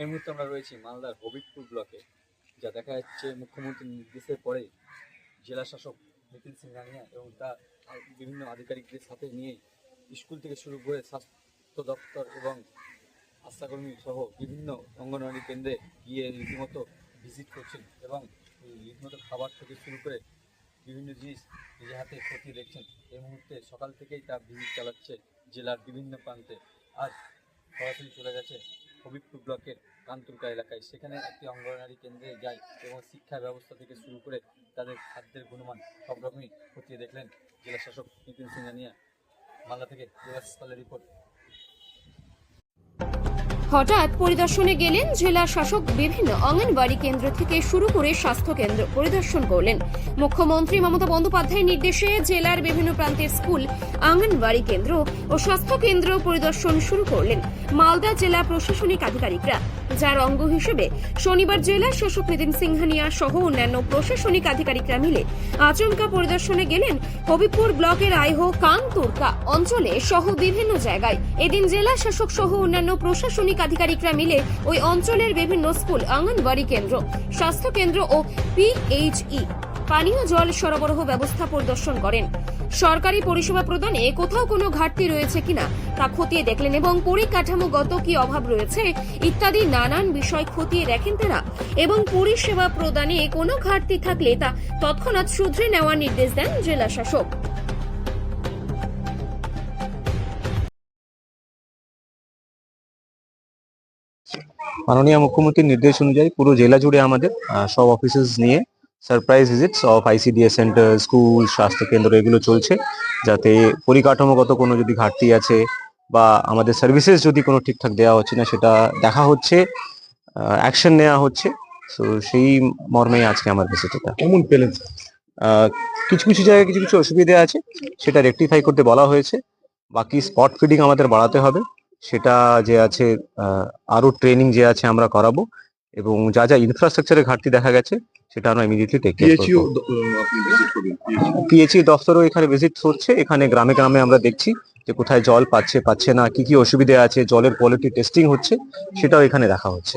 এই মুহূর্তে আমরা রয়েছি মালদার হবিবপুর ব্লকে, যা দেখা যাচ্ছে মুখ্যমন্ত্রীর নির্দেশের পরে জেলা শাসক নিতিন সিংহানিয়া এবং তার বিভিন্ন আধিকারিকদের সাথে নিয়ে স্কুল থেকে শুরু করে স্বাস্থ্য দপ্তর এবং আশাকর্মী সহ বিভিন্ন অঙ্গনওয়াড়ি কেন্দ্রে গিয়ে রীতিমতো ভিজিট করছেন এবং রীতিমতো খাবার থেকে শুরু করে বিভিন্ন জিনিস নিজে হাতে খতিয়ে দেখছেন। এই মুহূর্তে সকাল থেকেই তার ভিজিট চালাচ্ছে জেলার বিভিন্ন প্রান্তে। আজ সরাসরি চলে গেছে হবিবপুর ব্লকের কান্তুরকা এলাকায়। সেখানে একটি অঙ্গনওয়াড়ি কেন্দ্রে যায় এবং শিক্ষা ব্যবস্থা থেকে শুরু করে তাদের খাদ্যের গুণমান সব রকমই খতিয়ে দেখলেন জেলা শাসক নিতিন সিংহানিয়া মালদা থেকে জেলা রিপোর্ট। হঠাৎ পরিদর্শনে গেলেন জেলা শাসক বিভিন্ন অঙ্গনবাড়ি কেন্দ্র থেকে শুরু করে স্বাস্থ্য কেন্দ্র পরিদর্শন করলেন। মুখ্যমন্ত্রী মমতা বন্দ্যোপাধ্যায়ের নির্দেশে জেলার বিভিন্ন প্রান্তের স্কুল অঙ্গনবাড়ি কেন্দ্র ও স্বাস্থ্য কেন্দ্র পরিদর্শন শুরু করলেন। মালদা জেলা প্রশাসনিক আধিকারিকরা। যার অঙ্গ হিসেবে শনিবার জেলা শাসক নিতিন সিংহানিয়া সহ অন্যান্য প্রশাসনিক আধিকারিকরা মিলে আচমকা পরিদর্শনে গেলেন হবিপুর ব্লকের আইহো কাংতুরকা অঞ্চলে সহ বিভিন্ন জায়গায়। এদিন জেলা শাসক সহ অন্যান্য প্রশাসনিক আধিকারিকরা মিলে ওই অঞ্চলের বিভিন্ন স্কুল অঙ্গনবাড়ি কেন্দ্র, স্বাস্থ্য কেন্দ্র ও পিএইচই পানীয় জল সরবরাহ ব্যবস্থা পরিদর্শন করেন। সরকারি পরিষেবা প্রদানে কোথাও কোনো ঘাটতি রয়েছে কিনা তা খতিয়ে দেখলেন এবং পরিকাঠামোগত কি অভাব রয়েছে ইত্যাদি নানান বিষয় খতিয়ে দেখেন তারা। এবং পরিষেবা প্রদানে কোনো ঘাটতি থাকলে তা তৎক্ষণাৎ শুধরে নেওয়ার নির্দেশ দেন জেলা শাসক। মাননীয় মুখ্যমন্ত্রীর নির্দেশ অনুযায়ী পুরো জেলা জুড়ে আমাদের সব অফিসেস নিয়ে surprise visits of ICDS center school স্বাস্থ্য কেন্দ্র এগুলো চলছে। যাতে পরিকাঠামোগত কোনো যদি ঘাটতি আছে বা আমাদের সার্ভিসেস যদি কোনো ঠিকঠাক দেওয়া হচ্ছে না সেটা দেখা হচ্ছে অ্যাকশন নেওয়া হচ্ছে। সো সেই মর্মেই আজকে আমার ভিজিট এটা। কেমন পেলেন কিছু কিছু জায়গায় কিছু কিছু অসুবিধা আছে সেটা রেকটিফাই করতে বলা হয়েছে। বাকি স্পট ফিডিং আমাদের বাড়াতে হবে। সেটা যে আছে আরও ট্রেনিং যে আছে আমরা করাবো। এবং যা যা ইনফ্রাস্ট্রাকচারের ঘাটতি দেখা গেছে সেটা আমরা immediately take care PHU PHE দফতরও এখানে ভিজিট হচ্ছে এখানে গ্রামে গ্রামে আমরা দেখছি যে কোথায় জল পাচ্ছে পাচ্ছে না কি কি অসুবিধা আছে জলের কোয়ালিটি টেস্টিং হচ্ছে সেটাও এখানে দেখা হচ্ছে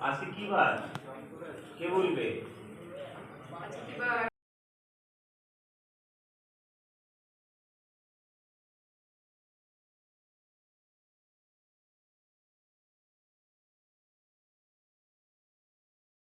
আজকে কি বার? কে বলবে?